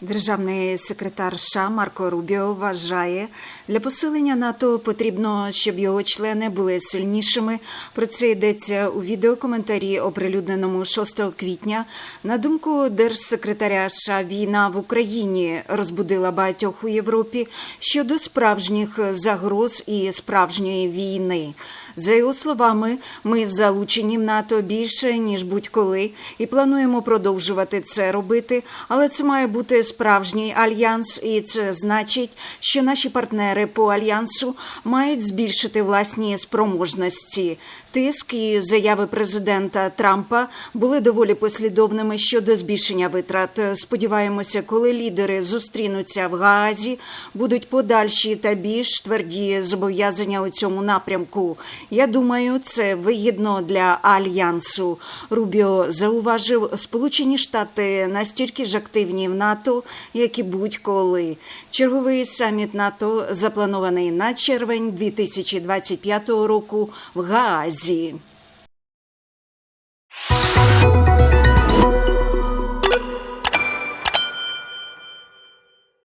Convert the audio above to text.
Державний секретар США Марко Рубіо вважає, для посилення НАТО потрібно, щоб його члени були сильнішими. Про це йдеться у відеокоментарі, оприлюдненому 6 квітня. На думку держсекретаря США, війна в Україні розбудила багатьох у Європі щодо справжніх загроз і справжньої війни. За його словами, ми залучені в НАТО більше ніж будь-коли і плануємо продовжувати це робити, але це має бути справжній альянс, і це значить, що наші партнери по альянсу мають збільшити власні спроможності. Тиск і заяви президента Трампа були доволі послідовними щодо збільшення витрат. Сподіваємося, коли лідери зустрінуться в Гаазі, будуть подальші та більш тверді зобов'язання у цьому напрямку. Я думаю, це вигідно для альянсу. Рубіо зауважив, Сполучені Штати настільки ж активні в НАТО, як і будь-коли. Черговий саміт НАТО запланований на червень 2025 року в Гаазі.